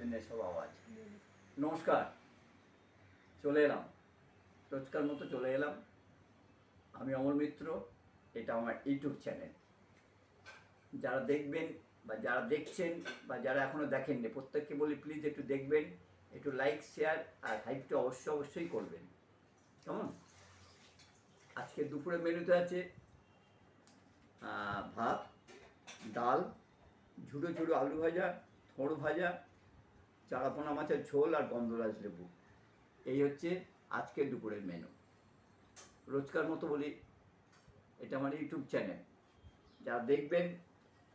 জন্য সব আওয়াজ নমস্কার। চলে এলাম। রোজকার মতো চলে এলাম। আমি অমর মিত্র, এটা আমার ইউটিউব চ্যানেল। যারা দেখবেন বা যারা দেখছেন বা যারা এখনও দেখেননি, প্রত্যেককে বলি প্লিজ একটু দেখবেন, একটু লাইক শেয়ার আর হাইপটা অবশ্যই অবশ্যই করবেন। কেমন? আজকে দুপুরে মেনুতে আছে ভাত, ডাল, ঝুড়ো ঝুড়ো আলু ভাজা, থোড় ভাজা চারাপোনা মাছের ঝোল আর গন্ধরাজ লেবু। এই হচ্ছে আজকের দুপুরের মেনু রোজকার মতো বলি এটা আমার ইউটিউব চ্যানেল যারা দেখবেন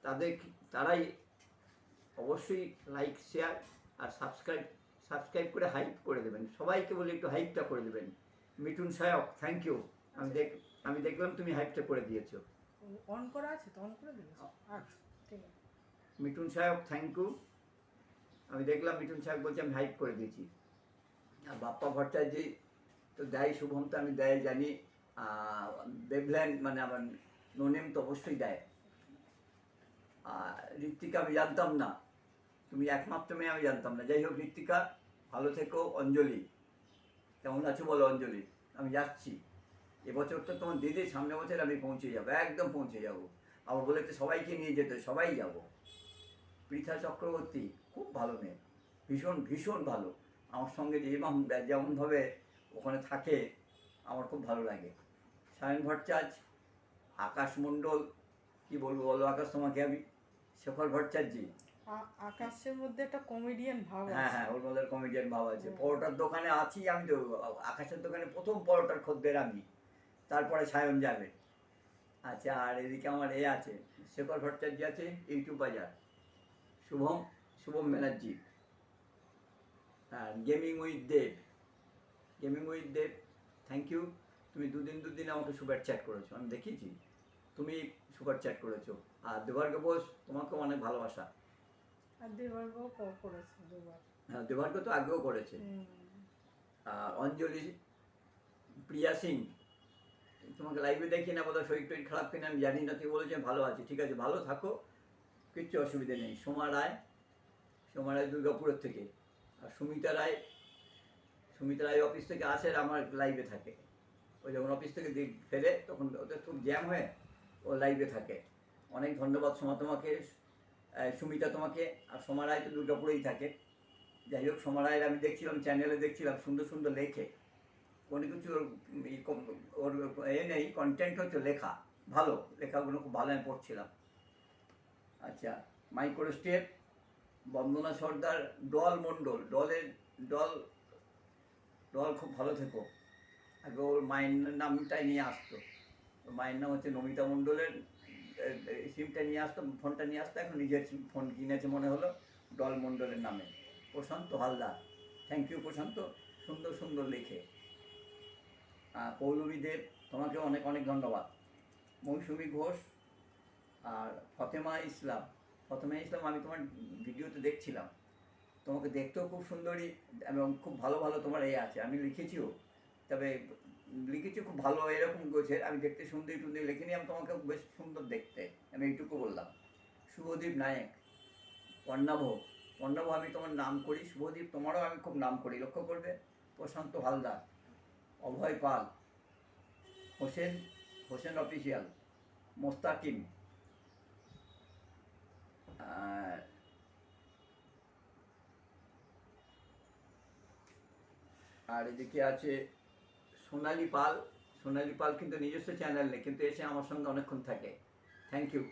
তাদের তারাই অবশ্যই লাইক শেয়ার আর সাবস্ক্রাইব সাবস্ক্রাইব করে হাইপ করে দেবেন। সবাইকে বলে একটু হাইপটা করে দেবেন। মিঠুন সায়ক থ্যাংক ইউ আমি দেখ আমি দেখলাম তুমি হাইপটা করে দিয়েছ। অন করা আছে তো অন করে দিলে আচ্ছা ঠিক আছে। মিঠুন সাহেব থ্যাংক ইউ আমি দেখলাম মিঠুন সাহেব বলছে, আমি হাইপ করে দিয়েছি। আর বাপ্পা ভট্টাচার্য তো দেয়, শুভম তো আমি দেয়, জানি দেবল্যান্ড মানে আমার নোনেম তো অবশ্যই দেয়। আর ঋত্বিকা আমি জানতাম না। তুমি একমাত্র মেয়ে, আমি জানতাম না। যাই হোক, ঋত্বিকা, ভালো থেকো, অঞ্জলি। কেমন আছো বলো, অঞ্জলি? আমি যাচ্ছি। এবছর তো তোমার দিদি সামনে বছর আমি পৌঁছে যাব, একদম পৌঁছে যাব। আবার বলেছে, সবাইকে নিয়ে যেতে, সবাই যাব। পৃথা চক্রবর্তী খুব ভালো মেয়ে। ভীষণ ভীষণ ভালো। আমার সঙ্গে যেমন যেমনভাবে ওখানে থাকে আমার খুব ভালো লাগে। সায়ন ভট্টাচার্য আকাশ মণ্ডল কী বলব বলো আকাশ তোমাকে আমি? শেখর ভট্টাচার্য আকাশের মধ্যে একটা কমেডিয়ান ভাব হ্যাঁ হ্যাঁ ওর মধ্যে কমেডিয়ান ভাব আছে। পরোটার দোকানে আছি আমি তো আকাশের দোকানে প্রথম পরোটার খদ্দের আমি। তারপরে সায়ন যাবে। আচ্ছা আর এদিকে আমার এ আছে শেখর ভট্টাচার্য আছে ইউটিউব বাজার। শুভম শুভম ব্যানার্জি। আর gaming with Dev gaming with Dev thank you তুমি দুদিন দুদিন আমাকে সুপার চ্যাট করেছ আমি দেখিয়েছি। তুমি সুপার চ্যাট করেছ। আর দেবার্গ বোস তোমাকেও অনেক ভালোবাসা। আর দেবার্গ করেছে দুবার। হ্যাঁ দেবার্গ তো আগেও করেছে। আর অঞ্জলি প্রিয়া সিং তোমাকে লাইভে দেখি না বোধহয় শরীর টরীর খারাপ কিনা আমি জানি না তুই বলেছেন ভালো আছি ঠিক আছে ভালো থাকো কিচ্ছু অসুবিধে নেই। সোমা রায় সোমা রায় দুর্গাপুরের থেকে। আর সুমিতা রায় সুমিতা রায় অফিস থেকে আসে আমার লাইভে থাকে। ও যখন অফিস থেকে ফেরে তখন ওদের খুব জ্যাম হয়ে ও লাইভে থাকে। অনেক ধন্যবাদ সোমা তোমাকে সুমিতা তোমাকে, আর সোমা রায় তো দুর্গাপুরেই থাকে। যাই হোক, সোমা রায়ের আমি দেখছিলাম চ্যানেলে দেখছিলাম, সুন্দর সুন্দর লেখে। কোনো কিছু ওর ওর এ নেই কন্টেন্ট হচ্ছে লেখা। ভালো, লেখাগুলো খুব ভালো আমি পড়ছিলাম। আচ্ছা micro step Bandana Sardar Doll Mondal, ডলের Doll Doll খুব ভালো থেকো। আগে ওর মায়ের নামটাই নিয়ে আসতো। মায়ের নাম হচ্ছে নমিতা মণ্ডলের সিমটা নিয়ে আসতো, ফোনটা নিয়ে আসতো, এখন নিজের ফোন কিনেছে মনে হলো ডল মণ্ডলের নামে। প্রশান্ত হালদার থ্যাংক ইউ প্রশান্ত, সুন্দর সুন্দর লেখে। পৌলমী দেব তোমাকে অনেক অনেক ধন্যবাদ। মৌসুমী ঘোষ আর ফতেমা ইসলাম। ফতেমা ইসলাম আমি তোমার ভিডিওতে দেখছিলাম। তোমাকে দেখতেও খুব সুন্দরী এবং খুব ভালো ভালো তোমার এ আছে। আমি লিখেছিও তবে লিখেছি খুব ভালো এরকম গোছের। আমি দেখতে সুন্দরী টুন্দরী লিখিনি, আমি তোমাকে বেশ সুন্দর দেখতে। আমি এইটুকু বললাম। শুভদীপ নায়ক পর্ণাভ পর্ণাভ আমি তোমার নাম করি। শুভদীপ, তোমারও আমি খুব নাম করি। লক্ষ্য করবে? প্রশান্ত হালদার, অভয় পাল, হোসেন হোসেন অফিসিয়াল মোস্তাকিম। আর এদিকে আছে, সোনালি পাল সোনালি পাল কিন্তু নিজস্ব চ্যানেল নেই, কিন্তু এসে আমার সঙ্গে অনেকক্ষণ থাকে। থ্যাংক ইউ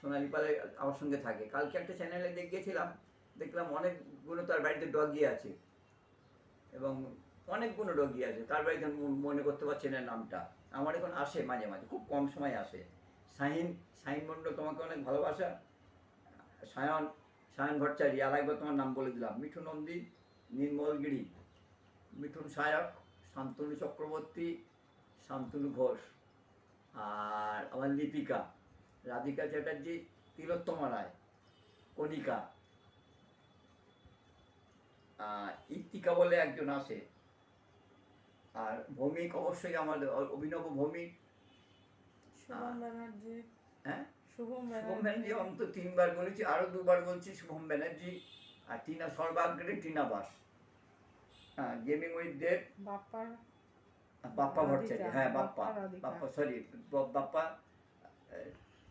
সোনালি পাল আমার সঙ্গে থাকে। কালকে একটা চ্যানেলে দেখিয়েছিলাম, দেখলাম অনেকগুলো তার বাড়িতে ডগি আছে। এবং অনেকগুলো ডগি আছে, তার বাড়িতে মনে করতে পারছি না নামটা। আমার এখন আসে মাঝে মাঝে, খুব কম সময় আসে। শাহিন শাহিন মণ্ডল, তোমাকে অনেক ভালোবাসা। সায়ন সায়ন ভট্টাচার্য আর একবার তোমার নাম বলে দিলাম। মিঠু নন্দী নির্মলগিরি মিঠুন সায়ক শান্তনু চক্রবর্তী শান্তনু ঘোষ আর আমার লিপিকা রাধিকা চ্যাটার্জি তিলোত্তমা রায় কণিকা। ইত্তিকা বলে একজন আছে আর ভৌমিক অবশ্যই আমাদের অভিনব ভৌমিক। হ্যাঁ? শুভম শুভম ব্যানার্জি অন্তত তিনবার বলেছি আরও দুবার বলছি শুভম ব্যানার্জি আর টিনা সর্বাগ্রে টিনা বাস। হ্যাঁ গেমিং উইথ দেব। বাপ্পার বাপ্পা ভট্টাচার্য হ্যাঁ বাপ্পা। বাপ্পা সরি বাপ্পা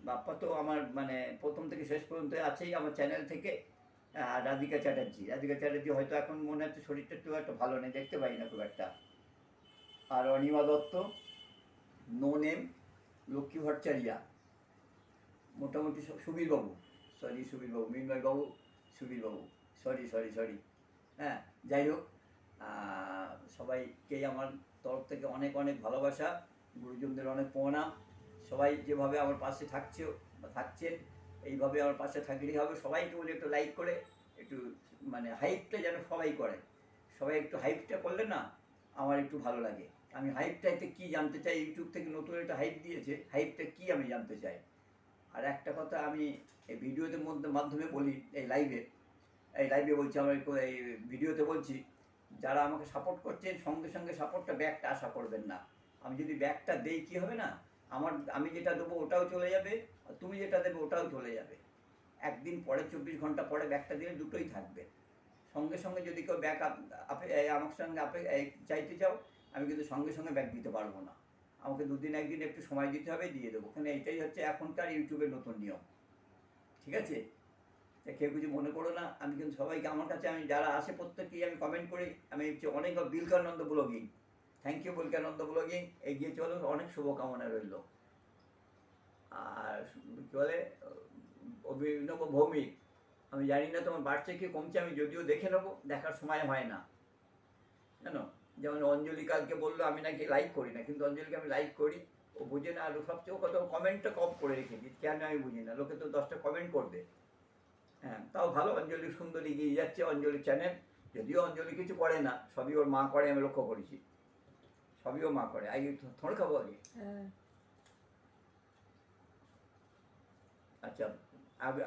বাপ্পা তো আমার মানে প্রথম থেকে শেষ পর্যন্ত আছেই আমার চ্যানেল থেকে। আর রাধিকা চ্যাটার্জি রাধিকা চ্যাটার্জি হয়তো এখন মনে হচ্ছে শরীরটা একটু একটা ভালো নেই দেখতে পাই না খুব একটা। আর অনিমা দত্ত নো নেম লক্ষ্মী ভট্টাচার্যা। মোটামুটি সব সুবীরবাবু। সরি সুবীরবাবু মিনময়বাবু সুবীরবাবু। সরি সরি সরি হ্যাঁ যাই হোক সবাইকেই আমার তরফ থেকে অনেক অনেক ভালোবাসা, গুরুজনদের অনেক প্রণাম। সবাই যেভাবে আমার পাশে থাকছে, বা থাকছেন, এইভাবে আমার পাশে থাকলেই হবে। সবাইকে বলে একটু লাইক করে, একটু মানে হাইপটা যেন সবাই করে। সবাই একটু হাইপটা করলে না, আমার একটু ভালো লাগে। আমি হাইপটাইতে কী জানতে চাই? ইউটিউব থেকে নতুন একটা হাইপ দিয়েছে হাইপটা কী আমি জানতে চাই? আর একটা কথা আমি এই ভিডিওতে মধ্যে মাধ্যমে বলি, এই লাইভে এই লাইভে বলছি, আমার এই ভিডিওতে বলছি, যারা আমাকে সাপোর্ট করছেন, সঙ্গে সঙ্গে সাপোর্টটা ব্যাকটা আশা করবেন না। আমি যদি ব্যাকটা দেই, কী হবে না? আমার, আমি যেটা দেবো, ওটাও চলে যাবে, আর তুমি যেটা দেবে, ওটাও চলে যাবে। একদিন পরে, চব্বিশ ঘণ্টা পরে ব্যাকটা দিলে দুটোই থাকবে। সঙ্গে সঙ্গে যদি কেউ ব্যাক আপে আমার সঙ্গে আপে চাইতে চাও, আমি কিন্তু সঙ্গে সঙ্গে ব্যাক দিতে পারব না। আমাকে দুদিন একদিন একটু সময় দিতে হবে, দিয়ে দেবো। ওখানে এইটাই হচ্ছে এখনকার ইউটিউবের নতুন নিয়ম। ঠিক আছে? তা কেউ কিছু মনে করো না, আমি কিন্তু সবাইকে, আমার কাছে আমি যারা আসে প্রত্যেককেই আমি কমেন্ট করি। আমি হচ্ছে অনেক বিলকানন্দ ব্লগিং। Thank you বিলকানন্দ blogging. এগিয়ে চলো, অনেক শুভকামনা রইল। আর কী বলে, অভিনব ভৌমিক। আমি জানি না তোমার বাড়ছে কি কমছে, আমি যদিও দেখে নেব, দেখার সময় হয় না। জানো? যেমন অঞ্জলি কালকে বলল আমি নাকি লাইক করি না কিন্তু অঞ্জলিকে আমি লাইক করি। ও বুঝে না আর ও সবচেয়ে কত কমেন্টটা কম করে রেখেছি কেন আমি বুঝি না? লোকে তো দশটা কমেন্ট করবে। হ্যাঁ তাও ভালো অঞ্জলি সুন্দর এগিয়ে যাচ্ছে অঞ্জলি চ্যানেল যদিও অঞ্জলি কিছু করে না সবই ওর মা করে আমি লক্ষ্য করেছি। সবই ওর মা করে। আগে থোড় খাব আগে আচ্ছা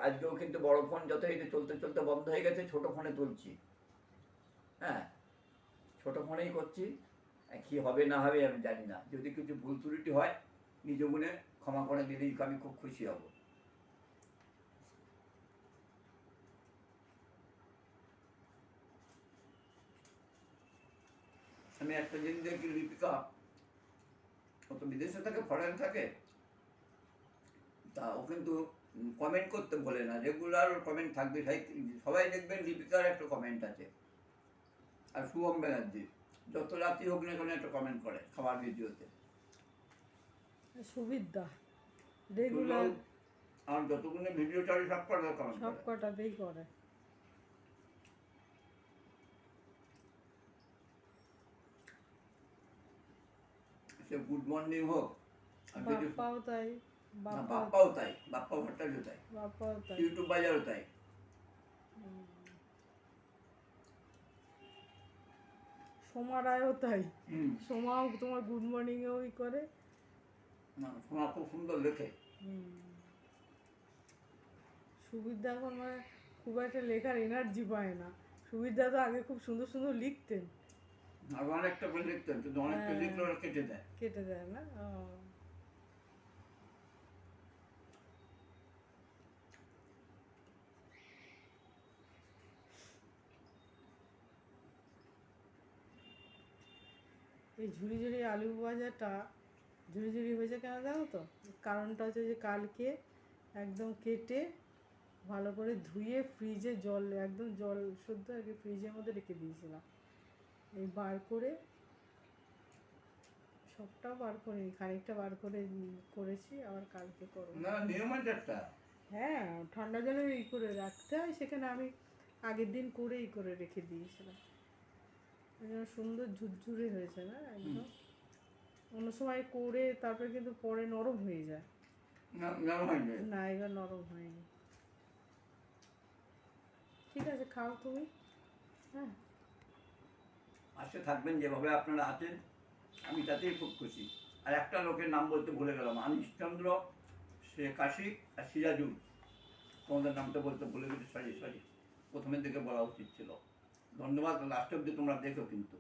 আজকেও কিন্তু বড় ফোন যত চলতে চলতে বন্ধ হয়ে গেছে ছোট ফোনে তুলছি। হ্যাঁ ছোট ফোনেই করছি। কি হবে না হবে আমি জানি না। যদি কিছু ভুল ত্রুটি হয়, নিজ গুণে ক্ষমা করে দিলেই আমি খুব খুশি হব। আমি একটা জিনিস দেখি, লিপিকা। ও তো বিদেশে থাকে ফরেন থাকে। তা ও কিন্তু কমেন্ট করতে বলে না। রেগুলার কমেন্ট থাকবে সবাই দেখবেন লিপিকার একটা কমেন্ট আছে। আর শুভম ব্যানার্জি। যত রাতি হোক না কেন একটা কমেন্ট করে খাবার ভিডিওতে। সুবিধা। রেগুলার আর যতগুলো ভিডিও চালি সব কটা কমেন্ট সব কটাতেই করে। সে গুড মর্নিং হোক বাপ্পাও তাই বাপ্পাও তাই বাপ্পা ভট্টাচার্য তাই। বাপ্পাও তাই। ইউটিউব বাজারও তাই। সোমা রায়ও তাই। সোমাও তোমার গুড মর্নিং ওই করে। না, সোমা খুব সুন্দর লেখে। সুবিধা এখন মানে খুব একটা লেখার এনার্জি পায় না। সুবিধা তো আগে খুব সুন্দর সুন্দর লিখতেন। আর অনেকটা করে লিখতেন কিন্তু অনেকটা হ্যাঁ। লিখলে কেটে দেয়। কেটে দেয় না? এই ঝুড়ি ঝুড়ি আলু ভাজাটা ঝুড়ি ঝুড়ি হয়েছে কেন জানো তো? কারণটা হচ্ছে যে কালকে একদম কেটে ভালো করে ধুয়ে ফ্রিজে জল একদম জল শুদ্ধ আর কি ফ্রিজের মধ্যে রেখে দিয়েছিলাম। এই বার করে সবটা বার করে খানিকটা বার করে করেছি আবার কালকে করব। হ্যাঁ ঠান্ডা জলে ই করে রাখতে হয় সেখানে আমি আগের দিন করে ই করে রেখে দিয়েছিলাম। সুন্দর ঝুরঝুরে হয়েছে না একদম। অন্য সময় করে তারপরে কিন্তু পরে নরম হয়ে যায়। না এবার নরম হয়নি। ঠিক আছে খাও তুমি। হ্যাঁ। পাশে থাকবেন যেভাবে আপনারা আছেন আমি তাতেই খুব খুশি। আর একটা লোকের নাম বলতে ভুলে গেলাম আনিশচন্দ্র সে কাশিক আর সিরাজুল। তোমাদের নামটা বলতে ভুলে গেছি সরি সরি প্রথমের দিকে বলা উচিত ছিল। ধন্যবাদ লাস্ট অব্দি তোমরা দেখো কিন্তু।